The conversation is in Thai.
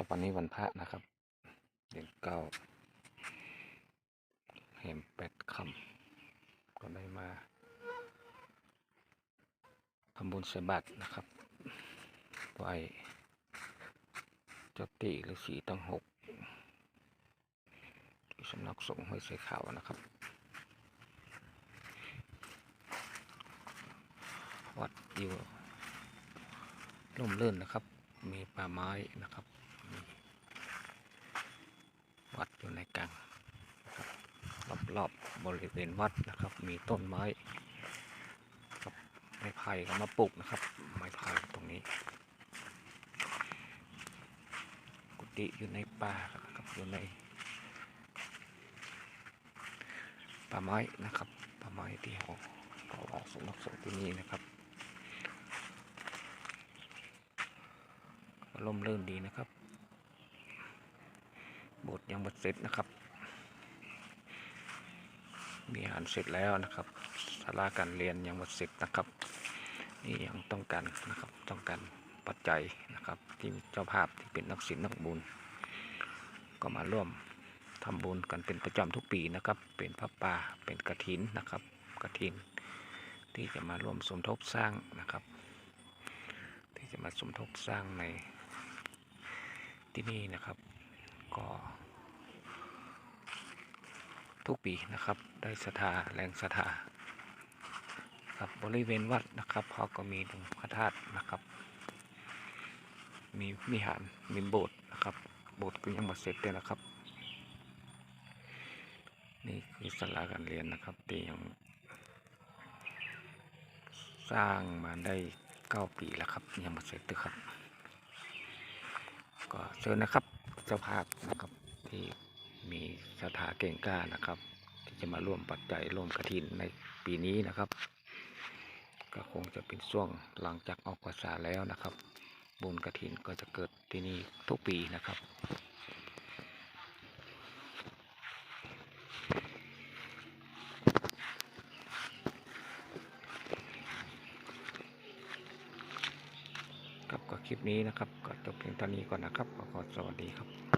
กับวันนี้วันพระนะครับ เดือนเก้าแหมแปดคำก็ได้มาทำบุญใส่บาตรนะครับไหวเจ้าตีหรือสีตั้งหกสำนักสงฆ์ห้วยใส่ขาวนะครับ วัดอยู่ร่มรื่นนะครับ มีป่าไม้นะครับ วัดอยู่ในกลางนะครับรอบๆบริเวณวัดนะครับ มีต้นไม้ครับไม้ไผ่ก็มาปลูกนะครับ ไม้ไผ่ตรงนี้ กุฏิอยู่ในป่าครับอยู่ในป่าไม้นะครับป่าไม้ที่เขาเขาออกสำนักสงที่นี่นะครับลมเรื่นดีนะครับ บสถ์ยังบัดเสร็จนะครับ มีอาหารเสร็จแล้วนะครับศาลาการเรียนยังบัดเสร็จนะครับ นี่ยังต้องการนะครับต้องการปัจจัยนะครับที่เจ้าภาพที่เป็นนักศิลป์นักบุญ ก็มาร่วมทำบุญกันเป็นประจำทุกปีนะครับ เป็นพระป่าเป็นกระถินนะครับกระถิน ที่จะมาร่วมสมทบสร้างนะครับ ที่จะมาสมทบสร้างในที่นี่นะครับ ก็ ทุกปีนะครับ ได้ศรัทธาแรงศรัทธาครับบริเวณวัดนะครับเขาก็มีตรงพระธาตุนะครับ มีวิหารมีโบสถ์นะครับ โบสถ์ก็ยังไมาเสร็จเลยนะครับ นี่คือศาลาการเรียนนะครับที่ยังสร้างมาได้เก้าปีแล้วครับ ยังไมาเสร็จเลยครับ ก็เชิญนะครับเจ้าภาพนะครับที่ ศรัทธาเก่งกล้านะครับ ที่จะมาร่วมปัจจัยร่วมกระถินในปีนี้นะครับ ก็คงจะเป็นช่วงหลังจากออกพรรษาแล้วนะครับ บุญกระถินก็จะเกิดที่นี่ทุกปีนะครับครับก็คลิปนี้นะครับ ก็จบเพียงเท่านี้ก่อนนะครับขอขอสวัสดีครับ